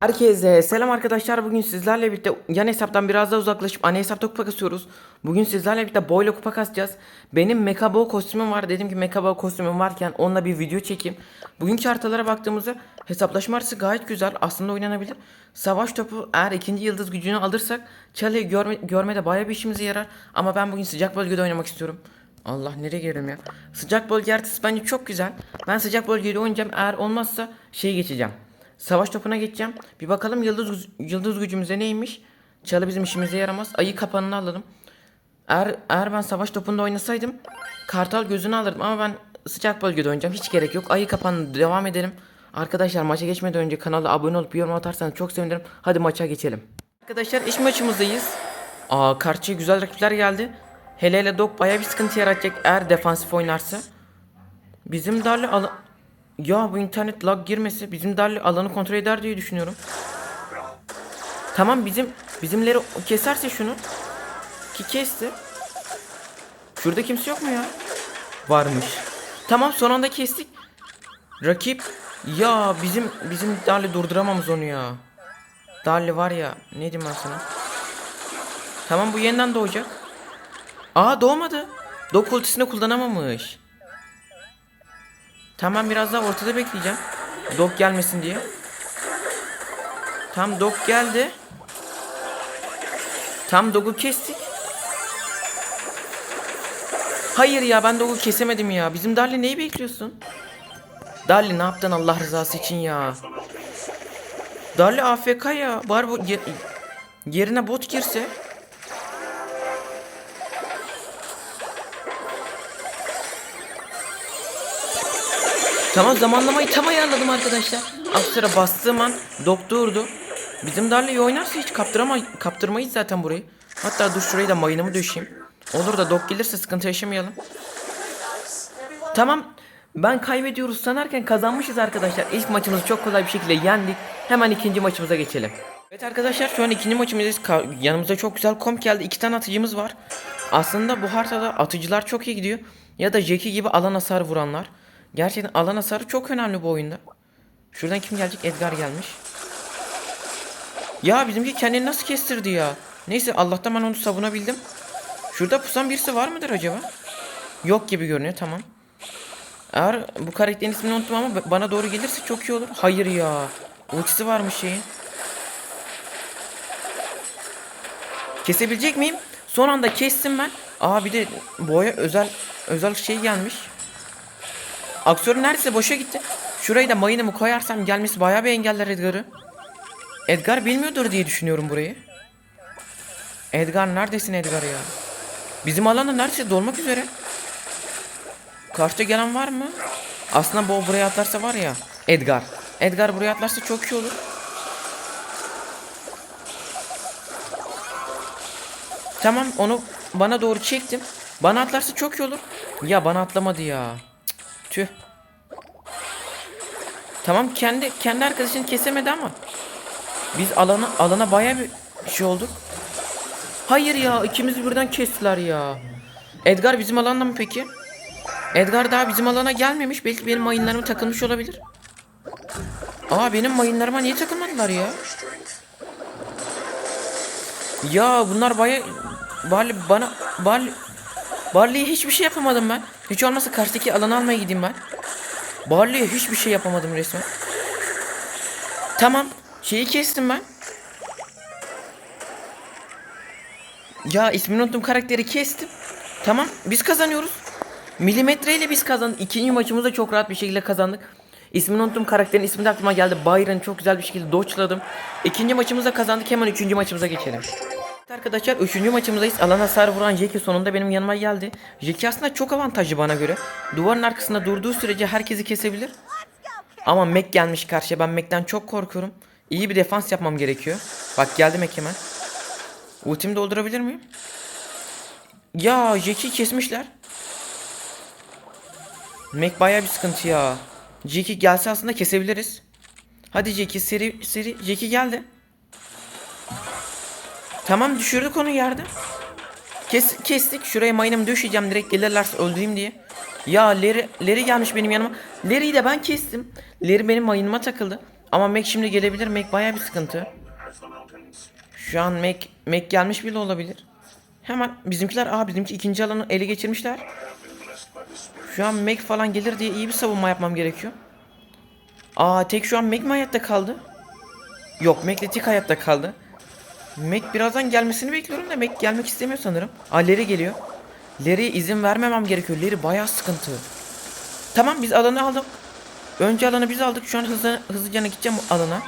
Herkese selam arkadaşlar. Bugün sizlerle birlikte yan hesaptan biraz daha uzaklaşıp ana hesapta kupa kasıyoruz. Bugün sizlerle birlikte boyla kupa kasacağız. Benim Mekabo kostümüm var. Dedim ki Mekabo kostümüm varken onunla bir video çekeyim. Bugünkü haritalara baktığımızda hesaplaşma haritası gayet güzel. Aslında oynanabilir. Savaş topu eğer ikinci yıldız gücünü alırsak Charlie'yi görme, görmede bayağı bir işimize yarar. Ama ben bugün sıcak bölgede oynamak istiyorum. Allah nereye girdim ya. Sıcak bölge haritası bence çok güzel. Ben sıcak bölgede oynayacağım. Eğer olmazsa şey geçeceğim. Savaş topuna geçeceğim. Bir bakalım yıldız yıldız gücümüze neymiş? Çalı bizim işimize yaramaz. Ayı kapanını alalım. Eğer, eğer ben savaş topunda oynasaydım kartal gözünü alırdım ama ben sıcak bölgede oynayacağım. Hiç gerek yok. Ayı kapanını devam edelim. Arkadaşlar maça geçmeden önce kanala abone olup bir yorum atarsanız çok sevinirim. Hadi maça geçelim. Arkadaşlar iş maçımızdayız. Aa karşıya güzel rakipler geldi. Hele hele Dog baya bir sıkıntı yaratacak eğer defansif oynarsa. Bizim Darli alan... Ya bu internet lag girmesi bizim Darli alanı kontrol eder diye düşünüyorum. Tamam bizim bizimleri keserse şunu. Ki kesti. Şurada kimse yok mu ya? Varmış. Tamam son anda kestik. Rakip ya bizim bizim Darli durduramamız onu ya. Darli var ya ne diyeyim ben sana. Tamam bu yeniden doğacak. Aa doğmadı. Dok ultisini kullanamamış. Tamam biraz daha ortada bekleyeceğim. Dok gelmesin diye. Tam dok geldi. Tam dogu kestik. Hayır ya ben dogu kesemedim ya. Bizim Darli neyi bekliyorsun? Darli ne yaptın Allah rızası için ya? Darli AFK ya. Bari bu ye- yerine bot girse. Tamam zamanlamayı tam ayarladım arkadaşlar. Aksara bastığım an doktordu. Bizim Darla iyi oynarsa hiç kaptırama, kaptırmayız zaten burayı. Hatta dur şurayı da mayınımı döşeyim. Olur da dok gelirse sıkıntı yaşamayalım. Tamam. Ben kaybediyoruz sanarken kazanmışız arkadaşlar. İlk maçımızı çok kolay bir şekilde yendik. Hemen ikinci maçımıza geçelim. Evet arkadaşlar şu an ikinci maçımızdayız. Yanımızda çok güzel komp geldi. İki tane atıcımız var. Aslında bu haritada atıcılar çok iyi gidiyor. Ya da Jackie gibi alan hasar vuranlar. Gerçekten alan hasarı çok önemli bu oyunda. Şuradan kim gelecek? Edgar gelmiş. Ya bizimki kendini nasıl kestirdi ya? Neyse Allah'tan ben onu savunabildim. Şurada pusan birisi var mıdır acaba? Yok gibi görünüyor tamam. Eğer bu karakterin ismini unuttum ama bana doğru gelirse çok iyi olur. Hayır ya. Ultisi varmış şeyin. Kesebilecek miyim? Son anda kestim ben. Aa bir de boya özel özel şey gelmiş. Aksiyonu neredeyse boşa gitti. Şurayı da mayınımı koyarsam gelmesi bayağı bir engeller Edgar'ı. Edgar bilmiyordur diye düşünüyorum burayı. Edgar neredesin Edgar ya? Bizim alanda neredeyse dolmak üzere. Karşıda gelen var mı? Aslında bu buraya atlarsa var ya. Edgar. Edgar buraya atlarsa çok iyi olur. Tamam onu bana doğru çektim. Bana atlarsa çok iyi olur. Ya bana atlamadı ya. Tüh. Tamam kendi kendi arkadaşını kesemedi ama biz alana alana baya bir şey olduk. Hayır ya ikimizi birden kestiler ya. Edgar bizim alanda mı peki? Edgar daha bizim alana gelmemiş. Belki benim mayınlarım takılmış olabilir. Aa benim mayınlarıma niye takılmadılar ya? Ya bunlar baya Barley bana Barley Barley'e hiçbir şey yapamadım ben. Hiç olmazsa karşıdaki alanı almaya gideyim ben. Barley'e hiçbir şey yapamadım resmen. Tamam. Şeyi kestim ben. Ya ismini unuttum karakteri kestim. Tamam biz kazanıyoruz. Milimetreyle biz kazandık. İkinci maçımızda çok rahat bir şekilde kazandık. İsmini unuttum karakterin ismi de aklıma geldi. Byron'ı çok güzel bir şekilde doçladım. İkinci maçımızda kazandık hemen üçüncü maçımıza geçelim. Arkadaşlar üçüncü maçımızdayız. Alan hasarı vuran Jackie sonunda benim yanıma geldi. Jackie aslında çok avantajlı bana göre. Duvarın arkasında durduğu sürece herkesi kesebilir. Ama Mac gelmiş karşıya. Ben Mac'den çok korkuyorum. İyi bir defans yapmam gerekiyor. Bak geldi Mac hemen. Ultimi doldurabilir miyim? Ya Jack'i kesmişler. Mac baya bir sıkıntı ya. Jack'i gelse aslında kesebiliriz. Hadi Jack'i seri seri Jack'i geldi. Tamam düşürdük onu yerde. Kes, kestik. Şuraya mayınımı döşeyeceğim direkt gelirlerse öldüreyim diye. Ya Leri, Leri gelmiş benim yanıma. Leri'yi de ben kestim. Leri benim mayınıma takıldı. Ama Mac şimdi gelebilir. Mac baya bir sıkıntı. Şu an Mac, Mac gelmiş bile olabilir. Hemen bizimkiler aa bizimki ikinci alanı ele geçirmişler. Şu an Mac falan gelir diye iyi bir savunma yapmam gerekiyor. Aa tek şu an Mac mi hayatta kaldı? Yok Mac de tek hayatta kaldı. Mac birazdan gelmesini bekliyorum da Mac gelmek istemiyor sanırım. Aa geliyor. Larry'e izin vermemem gerekiyor. Larry bayağı sıkıntı. Tamam biz alanı aldık. Önce alanı biz aldık. Şu an hızlı, hızlıca gideceğim alana.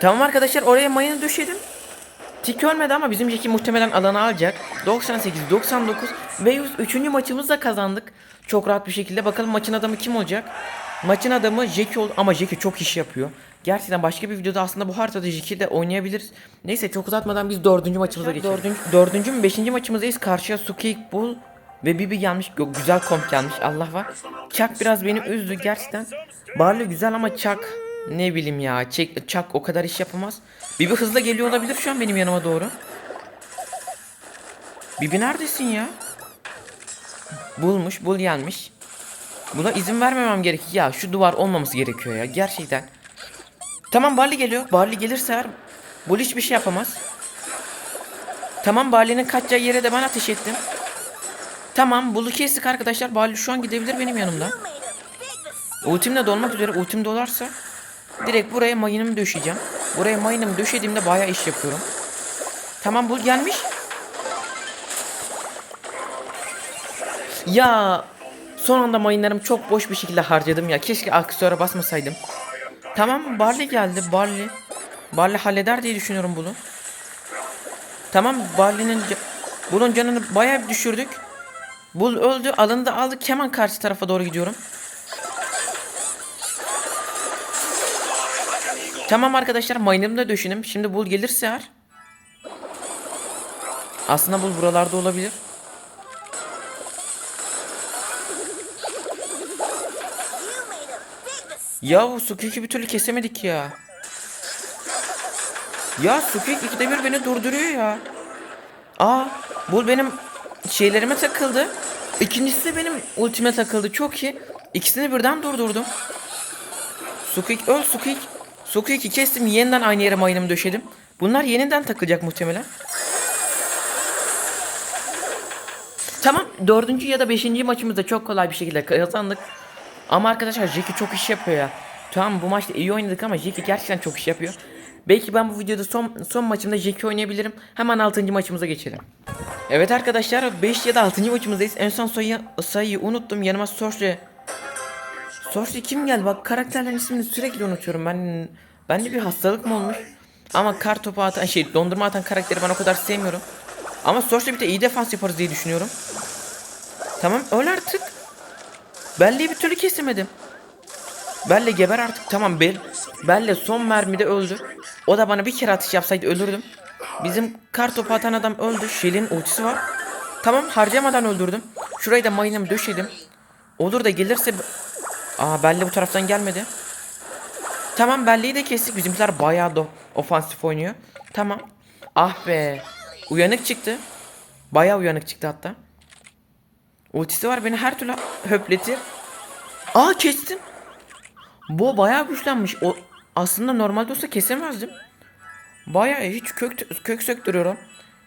Tamam arkadaşlar oraya mayını döşedim. Tik ölmedi ama bizim Jackie muhtemelen alanı alacak. 98, 99 ve 100. Üçüncü maçımızda kazandık. Çok rahat bir şekilde. Bakalım maçın adamı kim olacak? Maçın adamı Jackie oldu ama Jackie çok iş yapıyor. Gerçekten başka bir videoda aslında bu haritada Jackie de oynayabiliriz. Neyse çok uzatmadan biz dördüncü maçımıza geçelim. Dördüncü, dördüncü mü beşinci maçımızdayız. Karşıya Suki Bull ve Bibi gelmiş. Yok, güzel komp gelmiş Allah var. Çak biraz beni üzdü gerçekten. Barley güzel ama Çak ne bileyim ya. Çek, Çak o kadar iş yapamaz. Bibi hızla geliyor olabilir şu an benim yanıma doğru. Bibi neredesin ya? Bulmuş, bul gelmiş. Buna izin vermemem gerek. Ya şu duvar olmaması gerekiyor ya gerçekten. Tamam Barley geliyor. Barley gelirse eğer Bul hiçbir şey yapamaz. Tamam Barley'nin kaçacağı yere de ben ateş ettim. Tamam Bul'u kestik arkadaşlar. Barley şu an gidebilir benim yanımda. Ultim de dolmak üzere. Ultim dolarsa direkt buraya mayınımı döşeyeceğim. Buraya mayınımı döşediğimde bayağı iş yapıyorum. Tamam Bul gelmiş. Ya son anda mayınlarımı çok boş bir şekilde harcadım ya. Keşke aksesuara basmasaydım. Tamam Barley geldi. Barley. Barley halleder diye düşünüyorum bunu. Tamam Barley'nin bunun canını bayağı bir düşürdük. Bul öldü. Alanı da aldık. Hemen karşı tarafa doğru gidiyorum. Tamam arkadaşlar mayınımı da düşünün. Şimdi bul gelirse eğer. Aslında bul buralarda olabilir. Ya bu Sukik'i bir türlü kesemedik ya. Ya Sukik ikide bir beni durduruyor ya. Aa bu benim şeylerime takıldı. İkincisi de benim ultime takıldı. Çok iyi. İkisini birden durdurdum. Sukik öl Sukik. Sukik'i kestim yeniden aynı yere mayınımı döşedim. Bunlar yeniden takılacak muhtemelen. Tamam dördüncü ya da beşinci maçımızda çok kolay bir şekilde kazandık. Ama arkadaşlar Jackie çok iş yapıyor ya. Tamam bu maçta iyi oynadık ama Jackie gerçekten çok iş yapıyor. Belki ben bu videoda son son maçımda Jackie oynayabilirim. Hemen 6. maçımıza geçelim. Evet arkadaşlar 5 ya da 6. maçımızdayız. En son sayı, sayıyı unuttum. Yanıma Sorcery. Sorcery kim geldi? Bak karakterlerin ismini sürekli unutuyorum. Ben bende bir hastalık mı olmuş? Ama kar topu atan şey dondurma atan karakteri ben o kadar sevmiyorum. Ama Sorcery bir de iyi defans yaparız diye düşünüyorum. Tamam öl artık. Belleği bir türlü kesemedim. Belle geber artık. Tamam Bel. Belle son mermide öldü. O da bana bir kere atış yapsaydı ölürdüm. Bizim kar atan adam öldü. Shell'in ultisi var. Tamam harcamadan öldürdüm. Şurayı da mayınımı döşedim. Olur da gelirse... Aa Belle bu taraftan gelmedi. Tamam Belle'yi de kestik. Bizimkiler bayağı da ofansif oynuyor. Tamam. Ah be. Uyanık çıktı. Bayağı uyanık çıktı hatta. Ultisi var beni her türlü höpletir. Aa kestim. Bu bayağı güçlenmiş. O aslında normalde olsa kesemezdim. Bayağı hiç kök kök söktürüyorum.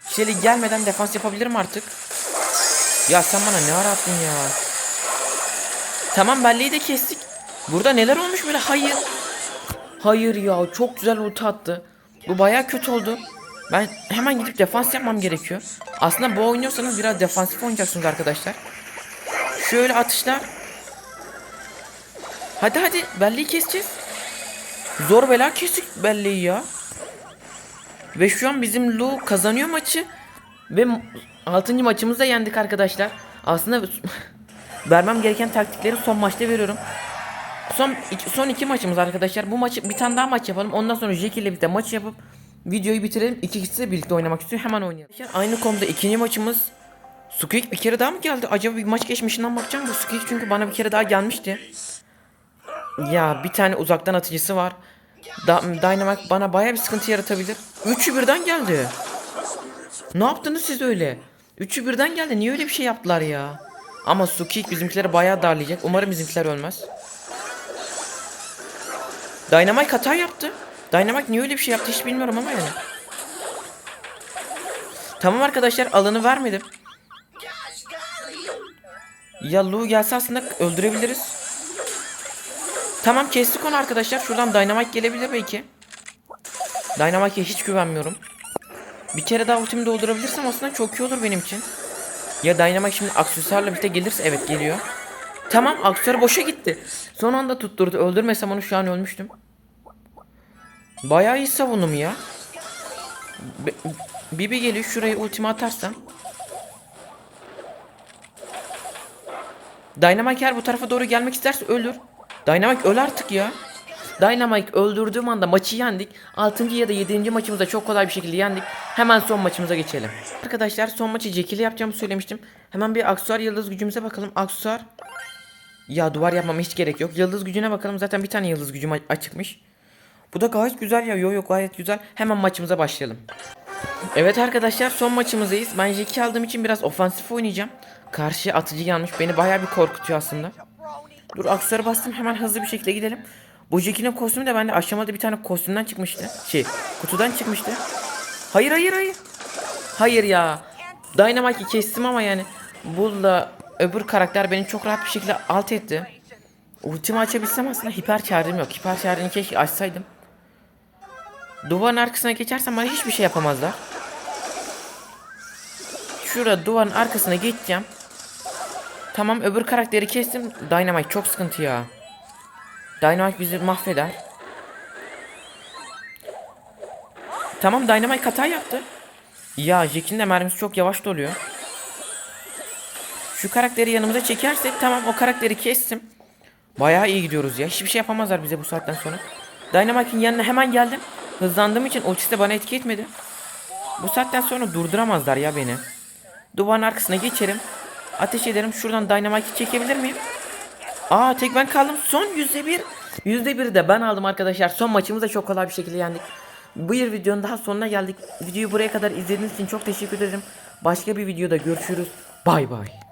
Şeli gelmeden defans yapabilirim artık. Ya sen bana ne ara attın ya? Tamam belleği de kestik. Burada neler olmuş böyle? Hayır. Hayır ya çok güzel ulti attı. Bu bayağı kötü oldu. Ben hemen gidip defans yapmam gerekiyor. Aslında bu oynuyorsanız biraz defansif oynayacaksınız arkadaşlar. Şöyle atışlar. Hadi hadi belleği keseceğiz. Zor bela kestik belleği ya. Ve şu an bizim Lu kazanıyor maçı. Ve 6. maçımızda yendik arkadaşlar. Aslında vermem gereken taktikleri son maçta veriyorum. Son iki, son iki maçımız arkadaşlar. Bu maçı bir tane daha maç yapalım. Ondan sonra Jackie ile birlikte maç yapıp videoyu bitirelim. İkisi de birlikte oynamak istiyor. Hemen oynayalım. Aynı konuda ikinci maçımız. Squeak bir kere daha mı geldi? Acaba bir maç geçmişinden bakacağım. Bu Squeak çünkü bana bir kere daha gelmişti. Ya bir tane uzaktan atıcısı var. Da Dynamite bana baya bir sıkıntı yaratabilir. Üçü birden geldi. Ne yaptınız siz öyle? Üçü birden geldi. Niye öyle bir şey yaptılar ya? Ama Sukik bizimkileri bayağı darlayacak. Umarım bizimkiler ölmez. Dynamite hata yaptı. Dynamite niye öyle bir şey yaptı hiç bilmiyorum ama yani. Tamam arkadaşlar alanı vermedim. Ya Lu gelse aslında öldürebiliriz. Tamam kestik onu arkadaşlar. Şuradan Dynamite gelebilir belki. Dynamite'e hiç güvenmiyorum. Bir kere daha ultimi doldurabilirsem aslında çok iyi olur benim için. Ya Dynamite şimdi aksesuarla birlikte gelirse evet geliyor. Tamam aksesuar boşa gitti. Son anda tutturdu. Öldürmesem onu şu an ölmüştüm. Bayağı iyi savundum ya. Be- Bibi geliyor şuraya ultimi atarsam. Dynamite eğer bu tarafa doğru gelmek isterse ölür. Dynamite öl artık ya. Dynamite öldürdüğüm anda maçı yendik. 6. ya da 7. maçımızda çok kolay bir şekilde yendik. Hemen son maçımıza geçelim. Arkadaşlar son maçı Jekyll'e yapacağımı söylemiştim. Hemen bir aksesuar yıldız gücümüze bakalım. Aksesuar. Ya duvar yapmama hiç gerek yok. Yıldız gücüne bakalım. Zaten bir tane yıldız gücüm açıkmış. Bu da gayet güzel ya. Yo yo gayet güzel. Hemen maçımıza başlayalım. Evet arkadaşlar son maçımızdayız. Ben Jeki aldığım için biraz ofansif oynayacağım. Karşıya atıcı gelmiş. Beni bayağı bir korkutuyor aslında. Dur aksesuarı bastım hemen hızlı bir şekilde gidelim. Bu Jackie'nin kostümü de bende aşamada bir tane kostümden çıkmıştı. Şey kutudan çıkmıştı. Hayır hayır hayır. Hayır ya. Dynamite'i kestim ama yani. Bull'la öbür karakter beni çok rahat bir şekilde alt etti. Ultimi açabilsem aslında hiper çağrım yok. Hiper çağrını keşke açsaydım. Duvarın arkasına geçersem bana hiçbir şey yapamazlar. Şurada duvarın arkasına geçeceğim. Tamam öbür karakteri kestim. Dynamite çok sıkıntı ya. Dynamite bizi mahveder. Tamam Dynamite hata yaptı. Ya Jack'in de mermisi çok yavaş doluyor. Şu karakteri yanımıza çekersek tamam o karakteri kestim. Bayağı iyi gidiyoruz ya. Hiçbir şey yapamazlar bize bu saatten sonra. Dynamite'in yanına hemen geldim. Hızlandığım için ultisi de bana etki etmedi. Bu saatten sonra durduramazlar ya beni. Duvarın arkasına geçerim. Ateş ederim. Şuradan Dynamite'i çekebilir miyim? Aa tek ben kaldım. Son yüzde bir. Yüzde bir de ben aldım arkadaşlar. Son maçımızda çok kolay bir şekilde yendik. Bu bir videonun daha sonuna geldik. Videoyu buraya kadar izlediğiniz için çok teşekkür ederim. Başka bir videoda görüşürüz. Bay bay.